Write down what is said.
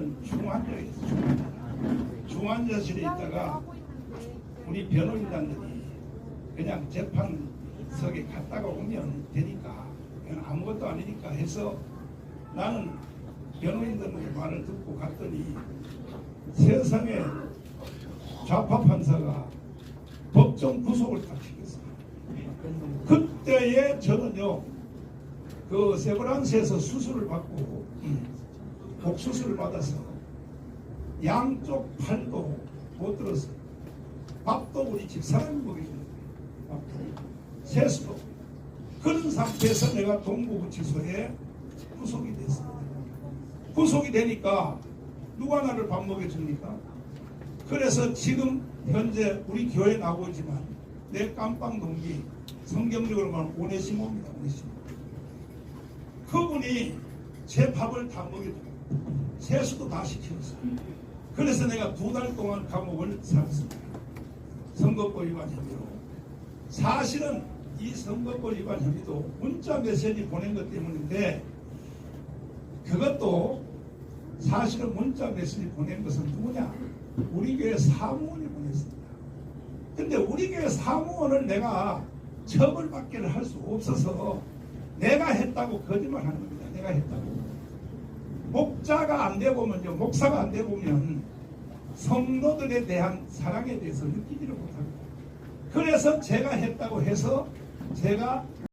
저는 중환자에 있어요. 중환자. 중환자실에 있다가 우리 변호인단들이 그냥 재판석에 갔다가 오면 되니까 아무것도 아니니까 해서 나는 변호인들의 말을 듣고 갔더니 세상에 좌파 판사가 법정 구속을 딱 시켰어요. 그때에 저는요 그 세브란스에서 수술을 받고 음, 복수술을 받아서 양쪽 팔도 못 들었어요. 밥도 우리 집사람이 먹여주는 거예요. 밥도. 세수도. 그런 상태에서 내가 동부구치소에 구속이 됐습니다. 구속이 되니까 누가 나를 밥 먹여줍니까? 그래서 지금 현재 우리 교회 나오고 있지만 내 깜빵 동기 성경적으로 말하면 오네시모입니다. 오네시모. 그분이 제 밥을 다 먹여줘요. 세수도 다 시켜줬어요. 그래서 내가 두 달 동안 감옥을 살았습니다. 선거법 위반 혐의로. 사실은 이 선거법 위반 혐의도 문자 메시지 보낸 것 때문인데 그것도 사실은 문자 메시지 보낸 것은 누구냐? 우리 교회 사무원이 보냈습니다. 근데 우리 교회 사무원을 내가 처벌받게 할수 없어서 내가 했다고 거짓말 하는 겁니다. 내가 했다고. 목자가 안 돼 보면요, 목사가 안 돼 보면 성도들에 대한 사랑에 대해서 느끼지를 못합니다. 그래서 제가 했다고 해서 제가